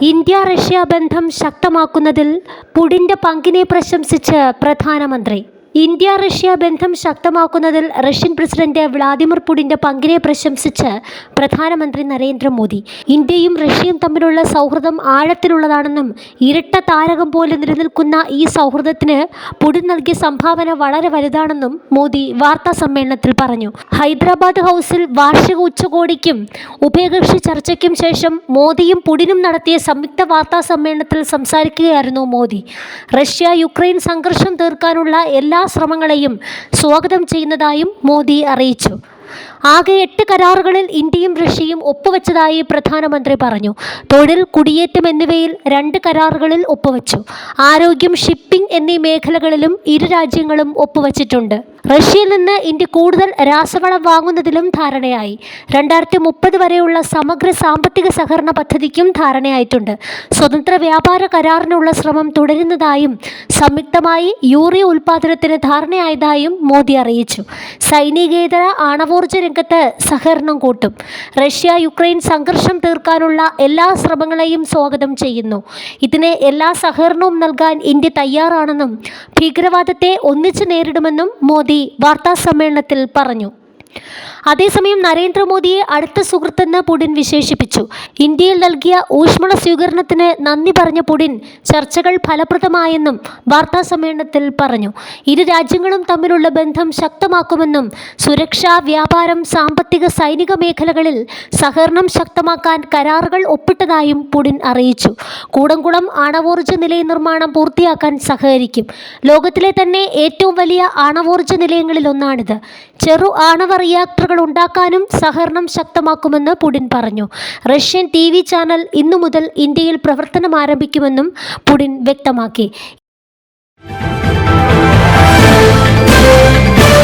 India Russia ബന്ധം ശക്തമാക്കുന്നതിൽ പുടിന്റെ പങ്കിനെ പ്രശംസിച്ച് പ്രധാനമന്ത്രി. ഇന്ത്യ റഷ്യ ബന്ധം ശക്തമാക്കുന്നതിൽ റഷ്യൻ പ്രസിഡന്റ് വ്ളാദിമിർ പുടിന്റെ പങ്കിനെ പ്രശംസിച്ച് പ്രധാനമന്ത്രി നരേന്ദ്രമോദി. ഇന്ത്യയും റഷ്യയും തമ്മിലുള്ള സൗഹൃദം ആഴത്തിലുള്ളതാണെന്നും ഇരട്ട താരകം പോലെ നിലനിൽക്കുന്ന ഈ സൗഹൃദത്തിന് പുടിൻ നൽകിയ സംഭാവന വളരെ വലുതാണെന്നും മോദി വാർത്താ സമ്മേളനത്തിൽ പറഞ്ഞു. ഹൈദരാബാദ് ഹൗസിൽ വാർഷിക ഉച്ചകോടിക്കും ഉഭയകക്ഷി ചർച്ചയ്ക്കും ശേഷം മോദിയും പുടിനും നടത്തിയ സംയുക്ത വാർത്താ സമ്മേളനത്തിൽ സംസാരിക്കുകയായിരുന്നു മോദി. റഷ്യ യുക്രൈൻ സംഘർഷം തീർക്കാനുള്ള എല്ലാ ശ്രമങ്ങളെയും സ്വാഗതം ചെയ്യുന്നതായും മോദി അറിയിച്ചു. ആകെ എട്ട് കരാറുകളിൽ ഇന്ത്യയും റഷ്യയും ഒപ്പുവെച്ചതായി പ്രധാനമന്ത്രി പറഞ്ഞു. തൊഴിൽ കുടിയേറ്റം എന്നിവയിൽ രണ്ട് കരാറുകളിൽ ഒപ്പുവെച്ചു. ആരോഗ്യം ഷിപ്പിംഗ് എന്നീ മേഖലകളിലും ഇരു രാജ്യങ്ങളും ഒപ്പുവച്ചിട്ടുണ്ട്. റഷ്യയിൽ നിന്ന് ഇന്ത്യ കൂടുതൽ രാസവളം വാങ്ങുന്നതിലും ധാരണയായി. രണ്ടായിരത്തി മുപ്പത് വരെയുള്ള സമഗ്ര സാമ്പത്തിക സഹകരണ പദ്ധതിക്കും ധാരണയായിട്ടുണ്ട്. സ്വതന്ത്ര വ്യാപാര കരാറിനുള്ള ശ്രമം തുടരുന്നതായും സംയുക്തമായി യൂറിയ ഉൽപാദനത്തിന് ധാരണയായതായും മോദി അറിയിച്ചു. സൈനികേതര ആണവോർജ രംഗത്ത് സഹകരണം കൂട്ടും. റഷ്യ യുക്രൈൻ സംഘർഷം തീർക്കാനുള്ള എല്ലാ ശ്രമങ്ങളെയും സ്വാഗതം ചെയ്യുന്നു. ഇതിന് എല്ലാ സഹകരണവും നൽകാൻ ഇന്ത്യ തയ്യാറാണെന്നും ഭീകരവാദത്തെ ഒന്നിച്ചു നേരിടുമെന്നും മോദി വാർത്താ സമ്മേളനത്തിൽ പറഞ്ഞു അതേസമയം നരേന്ദ്രമോദിയെ അടുത്ത സുഹൃത്തെന്ന് പുടിൻ വിശേഷിപ്പിച്ചു. ഇന്ത്യയിൽ നൽകിയ ഊഷ്മള സ്വീകരണത്തിന് നന്ദി പറഞ്ഞ പുടിൻ ചർച്ചകൾ ഫലപ്രദമായെന്നും വാർത്താ സമ്മേളനത്തിൽ പറഞ്ഞു. ഇരു രാജ്യങ്ങളും തമ്മിലുള്ള ബന്ധം ശക്തമാക്കുമെന്നും സുരക്ഷ വ്യാപാരം സാമ്പത്തിക സൈനിക മേഖലകളിൽ സഹകരണം ശക്തമാക്കാൻ കരാറുകൾ ഒപ്പിട്ടതായും പുടിൻ അറിയിച്ചു. കൂടംകുളം ആണവോർജ നിലയ നിർമ്മാണം പൂർത്തിയാക്കാൻ സഹകരിക്കും. ലോകത്തിലെ തന്നെ ഏറ്റവും വലിയ ആണവോർജ നിലയങ്ങളിലൊന്നാണിത്. ചെറു ആണവ റിയാക്ടറുകൾ ഉണ്ടാക്കാനും സഹകരണം ശക്തമാക്കുമെന്ന് പുടിൻ പറഞ്ഞു. റഷ്യൻ ടി ചാനൽ ഇന്നു മുതൽ ഇന്ത്യയിൽ പ്രവർത്തനം ആരംഭിക്കുമെന്നും പുടിൻ വ്യക്തമാക്കി.